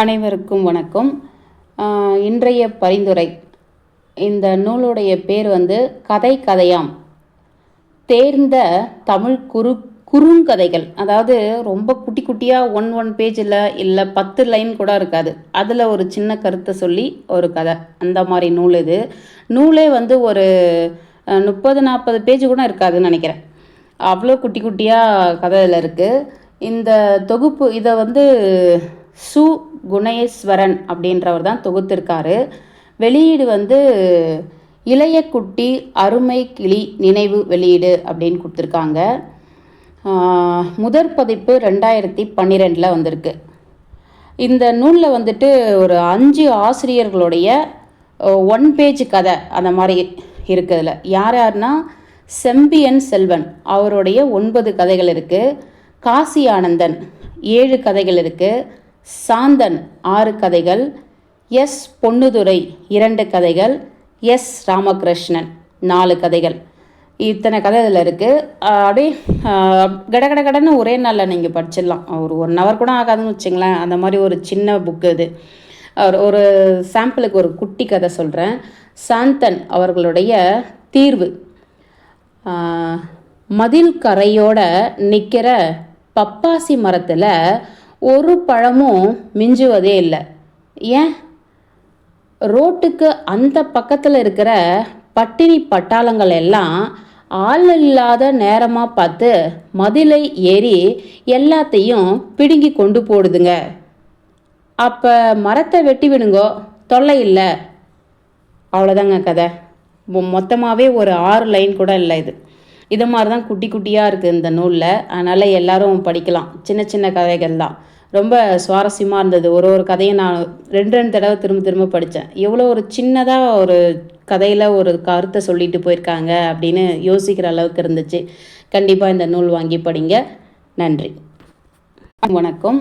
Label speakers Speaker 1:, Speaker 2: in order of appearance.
Speaker 1: அனைவருக்கும் வணக்கம். இன்றைய பரிந்துரை. இந்த நூலுடைய பேர் வந்து கதை கதையாம். தேர்ந்த தமிழ் குறு குறுங்கதைகள் அதாவது ரொம்ப குட்டி குட்டியாக ஒன் ஒன் பேஜில் இல்லை பத்து லைன் கூட இருக்காது. அதில் ஒரு சின்ன கருத்தை சொல்லி ஒரு கதை. அந்த மாதிரி நூல் இது. நூலே வந்து ஒரு முப்பது நாற்பது பேஜ் கூட இருக்காதுன்னு நினைக்கிறேன். அவ்வளோ குட்டி குட்டியாக கதை இதில் இருக்குது இந்த தொகுப்பு இதை வந்து சு குணேஸ்வரன் அப்படின்றவர் தான் தொகுத்திருக்காரு. வெளியீடு வந்து இளையக்குட்டி அருமை கிளி நினைவு வெளியீடு அப்படின்னு கொடுத்துருக்காங்க. முதற் பதிப்பு ரெண்டாயிரத்தி பன்னிரெண்டில் வந்திருக்கு. இந்த நூலில் வந்துட்டு ஒரு அஞ்சு ஆசிரியர்களுடைய ஒன் பேஜ் கதை அந்த மாதிரி இருக்குதுல யார் யாருன்னா செம்பியன் செல்வன் அவருடைய ஒன்பது கதைகள் இருக்குது காசி ஆனந்தன் ஏழு கதைகள் இருக்குது சாந்தன் ஆறு கதைகள் எஸ் பொன்னுதுரை இரண்டு கதைகள் எஸ் ராமகிருஷ்ணன் நாலு கதைகள். இத்தனை கதை இதில் இருக்குது அப்படியே கட கட கடன்னு ஒரே நாளில் நீங்கள் படிச்சிடலாம். ஒரு ஒன் ஹவர் கூட ஆகாதுன்னு வச்சுங்களேன். அந்த மாதிரி ஒரு சின்ன புக்கு இது. ஒரு ஒரு சாம்பிளுக்கு ஒரு குட்டி கதை சொல்கிறேன் சாந்தன் அவர்களுடைய தீர்வு. மதில் கரையோட நிற்கிற பப்பாசி மரத்தில் ஒரு பழமும் மிஞ்சுவதே இல்லை. ஏன்? ரோட்டுக்கு அந்த பக்கத்தில் இருக்கிற பட்டினி பட்டாளங்கள் எல்லாம் ஆள் இல்லாத நேரமாக பார்த்து மதிலை ஏறி எல்லாத்தையும் பிடுங்கி கொண்டு போடுதுங்க. அப்போ மரத்தை வெட்டி விடுங்கோ தொல்லை இல்லை. அவ்வளோதாங்க கதை. மொத்தமாகவே ஒரு ஆறு லைன் கூட இல்லை இது. இது மாதிரி தான் குட்டி குட்டியாக இருக்குது இந்த நூலில். அதனால் எல்லாரும் படிக்கலாம். சின்ன சின்ன கதைகள் தான். ரொம்ப சுவாரஸ்யமாக இருந்தது. ஒரு ஒரு கதையை நான் ரெண்டு ரெண்டு தடவை திரும்ப திரும்ப படித்தேன் எவ்வளோ ஒரு சின்னதாக ஒரு கதையில் ஒரு கருத்தை சொல்லிட்டு போயிருக்காங்க அப்படின்னு யோசிக்கிற அளவுக்கு இருந்துச்சு. கண்டிப்பாக இந்த நூல் வாங்கி படிங்க. நன்றி. வணக்கம்.